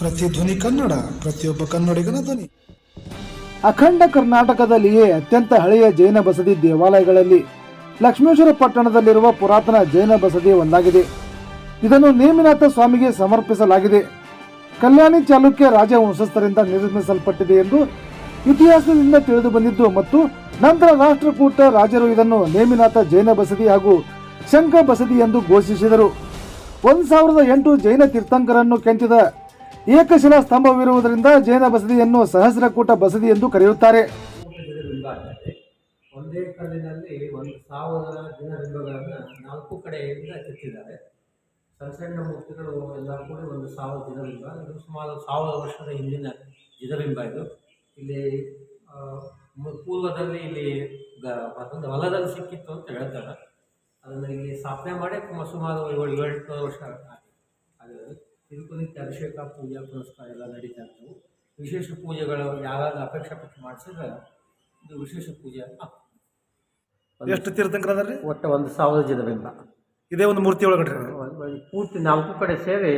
ಪ್ರತಿಧ್ವನಿ ಕನ್ನಡ, ಪ್ರತಿಯೊಬ್ಬ ಕನ್ನಡಿಗನ ಧ್ವನಿ. ಅಖಂಡ ಕರ್ನಾಟಕದಲ್ಲಿಯೇ ಅತ್ಯಂತ ಹಳೆಯ ಜೈನ ಬಸದಿ ದೇವಾಲಯಗಳಲ್ಲಿ ಲಕ್ಷ್ಮೇಶ್ವರ ಪಟ್ಟಣದಲ್ಲಿರುವ ಪುರಾತನ ಜೈನ ಬಸದಿ ಒಂದಾಗಿದೆ. ಇದನ್ನು ನೇಮಿನಾಥ ಸ್ವಾಮಿಗೆ ಸಮರ್ಪಿಸಲಾಗಿದೆ. ಕಲ್ಯಾಣಿ ಚಾಲುಕ್ಯ ರಾಜವಂಶಸ್ಥರಿಂದ ನಿರ್ಮಿಸಲ್ಪಟ್ಟಿದೆ ಎಂದು ಇತಿಹಾಸದಿಂದ ತಿಳಿದು ಬಂದಿದ್ದು ಮತ್ತು ನಂತರ ರಾಷ್ಟ್ರಕೂಟ ರಾಜರು ಇದನ್ನು ನೇಮಿನಾಥ ಜೈನ ಬಸದಿ ಹಾಗೂ ಶಂಕ ಬಸದಿ ಎಂದು ಘೋಷಿಸಿದರು. ಒಂದು ಸಾವಿರದ ಎಂಟು ಜೈನ ತೀರ್ಥಂಕರನ್ನು ಕೆಂಚಿದ ಏಕಶಿಲಾ ಸ್ತಂಭವಿರುವುದರಿಂದ ಜೈನ ಬಸದಿಯನ್ನು ಸಹಸ್ರಕೂಟ ಬಸದಿ ಎಂದು ಕರೆಯುತ್ತಾರೆ. ಒಂದೇ ಕಲ್ಲಿನಲ್ಲಿ ಒಂದು ಸಾವಿರ ಜನಬಿಂಬಗಳನ್ನು ನಾಲ್ಕು ಕಡೆಯಿಂದ ಕೆತ್ತಿದ್ದಾರೆ. ಸಣ್ಣ ಸಣ್ಣ ಮೂರ್ತಿಗಳು ಎಲ್ಲ ಕೂಡ ಒಂದು ಸಾವಿರ ಜನಬಿಂಬ ಇದು ಸುಮಾರು ಸಾವಿರ ವರ್ಷದ ಹಿಂದಿನ ಜಿನಬಿಂಬ ಇದು. ಇಲ್ಲಿ ಪೂರ್ವದಲ್ಲಿ ಇಲ್ಲಿ ಒಂದು ಹೊಲದಲ್ಲಿ ಸಿಕ್ಕಿತ್ತು ಅಂತ ಹೇಳ್ತಾರೆ. ಅದನ್ನು ಇಲ್ಲಿ ಸ್ಥಾಪನೆ ಮಾಡಿ ಸುಮ- ಸುಮಾರು ಏಳು ಏಳು ವರ್ಷ ಆಗಿರೋದು ಇದಕ್ಕೂ ನಿತ್ಯ ಅಭಿಷೇಕ ಪೂಜಾ ಪುರಸ್ಕಾರ ಎಲ್ಲ ನಡೀತಾ ಇರ್ತವೆ. ವಿಶೇಷ ಪೂಜೆಗಳು ಯಾವಾಗ ಅಪೇಕ್ಷೆ ಪಟ್ಟು ಮಾಡಿಸಿದ್ರೆ ಇದು ವಿಶೇಷ ಪೂಜೆ. ಎಷ್ಟು ತೀರ್ಥಂಕರದಲ್ಲಿ? ಒಟ್ಟು ಒಂದು ಸಾವಿರ ಜನ ಬಿಂಬ ಇದೇ ಒಂದು ಮೂರ್ತಿ ಒಳಗಡೆ ಪೂರ್ತಿ ನಾಲ್ಕು ಕಡೆ ಸೇರಿ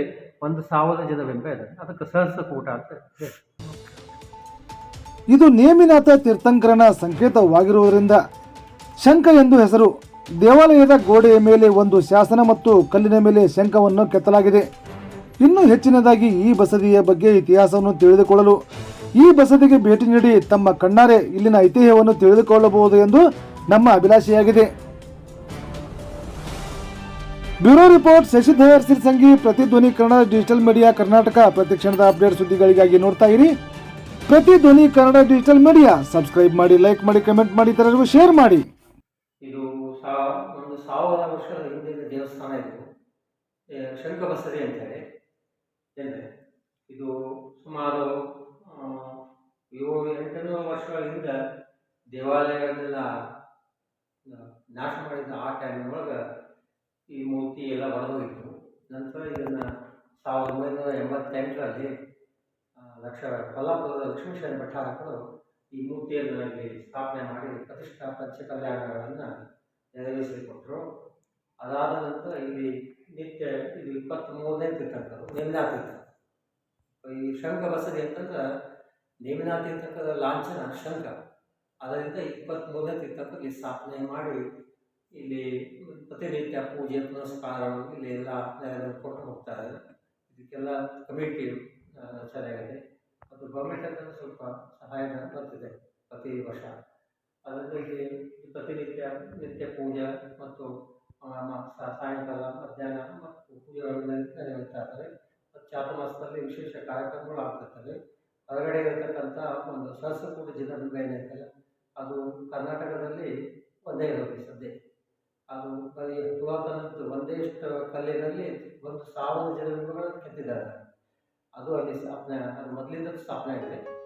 ಒಂದು ಸಾವಿರ ಜನ ಬಿಂಬ ಇದೆ. ಅದಕ್ಕೆ ಸಹಸ್ರ ಕೂಟ ಅಂತ ಇದು ನೇಮಿನಾಥ ತೀರ್ಥಂಕರನ ಸಂಕೇತವಾಗಿರುವುದರಿಂದ ಶಂಖ ಎಂದು ಹೆಸರು ದೇವಾಲಯದ ಗೋಡೆಯ ಮೇಲೆ ಒಂದು ಶಾಸನ ಮತ್ತು ಕಲ್ಲಿನ ಮೇಲೆ ಶಂಖವನ್ನು ಕೆತ್ತಲಾಗಿದೆ. ಇನ್ನೂ ಹೆಚ್ಚಿನದಾಗಿ ಈ ಬಸದಿಯ ಬಗ್ಗೆ ಇತಿಹಾಸವನ್ನು ತಿಳಿದುಕೊಳ್ಳಲು. ಈ ಬಸದಿಗೆ ಭೇಟಿ ನೀಡಿ ತಮ್ಮ ಕಣ್ಣಾರೆ ಇಲ್ಲಿನ ಐತಿಹ್ಯವನ್ನು ತಿಳಿದುಕೊಳ್ಳಬಹುದು ಎಂದು ನಮ್ಮ ಅಭಿಲಾಷೆಯಾಗಿದೆ. Bureau report, Shashidhar Sirsangi Prathidhwani Kannada digital media Karnataka ಪ್ರತಿಕ್ಷಣದ ಅಪ್ಡೇಟ್ ಸುದ್ದಿಗಳಿಗಾಗಿ ನೋಡ್ತಾ ಇರಿ. Prathidhwani Kannada digital media, subscribe ಮಾಡಿ, ಲೈಕ್ ಮಾಡಿ, ಕಮೆಂಟ್ ಮಾಡಿ, ಇತರರಿಗೂ ಶೇರ್ ಮಾಡಿ. ಇದು ಒಂದು ಸಾವಿರ ವರ್ಷದ ಹಿಂದಿನ ದೇವಸ್ಥಾನ ಇದು. ಶಂಖ ಬಸದಿ ಇದು ಸುಮಾರು ಏಳು ಎಂಟುನೂರು ವರ್ಷಗಳ ದೇವಾಲಯಗಳನ್ನೆಲ್ಲ ನಾಶ ಮಾಡಿದ ಆ ಟೈಮ್ನೊಳಗೆ ಈ ಮೂರ್ತಿ ಎಲ್ಲ ಒಳಗೋಗಿತ್ತು ನಂತರ ಇದನ್ನು ಸಾವಿರದ ಒಂಬೈನೂರ ಎಂಬತ್ತೆಂಟರಲ್ಲಿ ಲಕ್ಷ, ಕೊಲ್ಲಾಪುರದ ಲಕ್ಷ್ಮೀಶ್ವರ ಭಟ್ಟಾರಕರು ಈ ಮೂರ್ತಿಯನ್ನು ಇಲ್ಲಿ ಸ್ಥಾಪನೆ ಮಾಡಿ ಪ್ರತಿಷ್ಠಾ ಪಂಚಕಲ್ಯಾಣಗಳನ್ನು ನೆರವೇರಿಸಿಕೊಟ್ಟರು ಅದಾದ ನಂತರ ಇಲ್ಲಿ ನಿತ್ಯ ಇದು ಇಪ್ಪತ್ತ್ಮೂರನೇ ತೀರ್ಥಂಕರು ನೇಮಿನಾ ತೀರ್ಥ ಈ ಶಂಕ ಬಸದಿ ಅಂತಂದ್ರೆ ನೇಮಿನಾ ತೀರ್ಥಂಕರ ಲಾಂಛನ, ಶಂಖ. ಅದರಿಂದ ಇಪ್ಪತ್ತ್ಮೂರನೇ ಇಲ್ಲಿ ಸ್ಥಾಪನೆ ಮಾಡಿ, ಇಲ್ಲಿ ಪ್ರತಿನಿತ್ಯ ಪೂಜೆ ಪುನಸ್ಕಾರ ಇಲ್ಲಿ ಎಲ್ಲ ಕೊಟ್ಟು ಹೋಗ್ತಾರೆ. ಇದಕ್ಕೆಲ್ಲ ಕಮಿಟಿ ರಚನೆಯಾಗಿದೆ ಮತ್ತು ಅಂತ ಸ್ವಲ್ಪ ಸಹಾಯ ಬರ್ತಿದೆ ಪ್ರತಿ ವರ್ಷ. ಅದರಿಂದ ಇಲ್ಲಿ ಪ್ರತಿನಿತ್ಯ ನಿತ್ಯ ಪೂಜೆ ಮತ್ತು ಸಾಯಂಕಾಲ ಮಧ್ಯಾಹ್ನ ಮತ್ತು ಪೂಜೆಗಳಲ್ಲಿ ನಡೆಯುತ್ತಾ ಇರ್ತವೆ ಮತ್ತು ಚಾತುರ್ಮಾಸದಲ್ಲಿ ವಿಶೇಷ ಕಾರ್ಯಕ್ರಮಗಳು ಆಗ್ತಿರ್ತವೆ. ಹೊರಗಡೆ ಇರತಕ್ಕಂಥ ಒಂದು ಸಹಸ್ರಕೂಟ ಜಿನಬಿಂಬ ಏನೈತಲ್ಲ ಅದು ಕರ್ನಾಟಕದಲ್ಲಿ ಒಂದೇ ಇರೋದು ಸದ್ಯ. ಅದು ಬರೀ ಪುರಾತನದ್ದು ಒಂದೇ ಇಷ್ಟು ಕಲ್ಲಿನಲ್ಲಿ ಒಂದು ಸಾವಿರ ಜನರುಗಳನ್ನು ಕೆತ್ತಿದ್ದಾರೆ. ಅದು ಅಲ್ಲಿ ಸ್ಥಾಪನೆ, ಅದು ಮೊದಲಿಂದ ಸ್ಥಾಪನೆ ಆಗಿದೆ.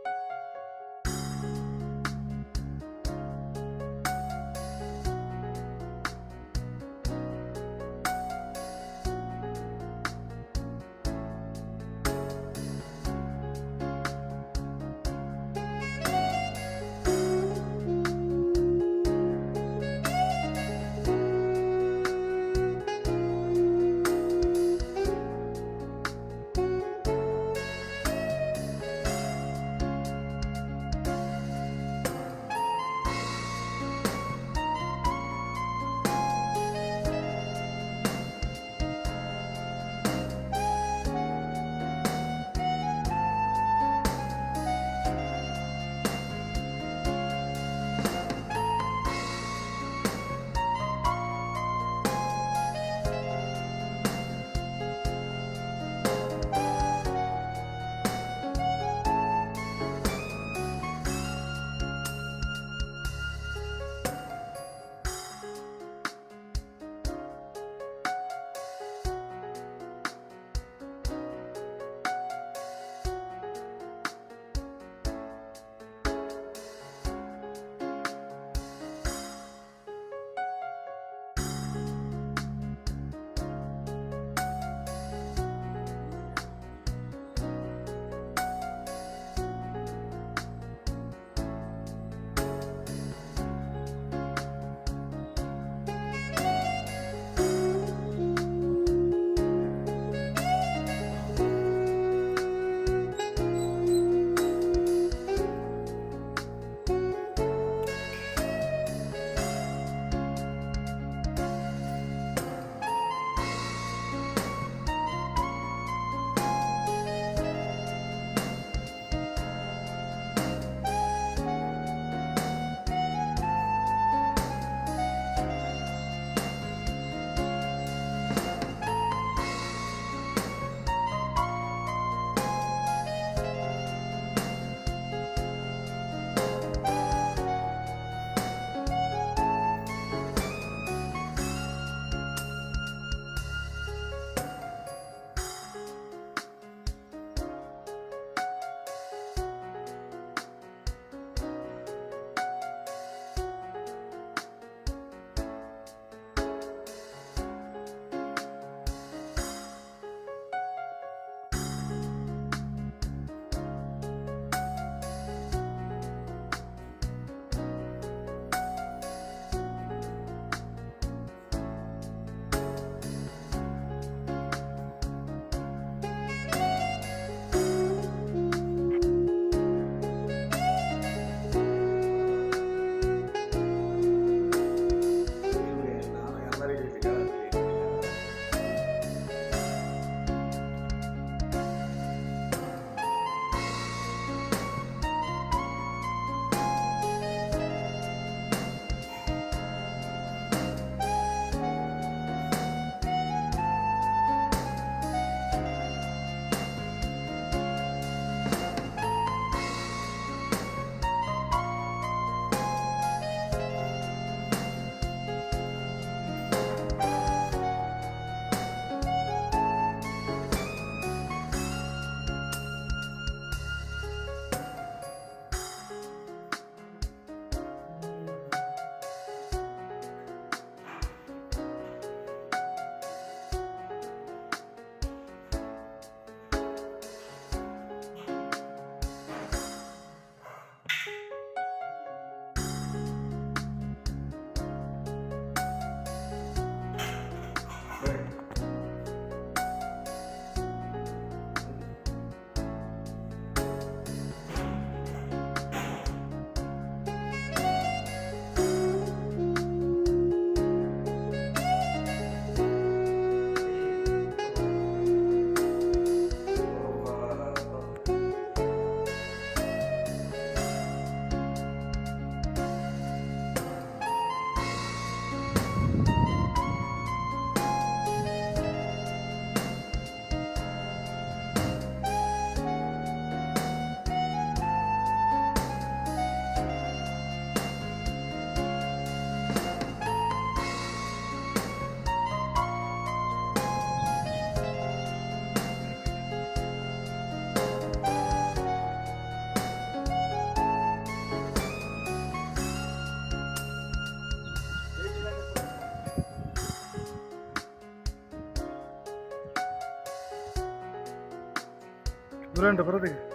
रेस्टोरेंट पर बरोबर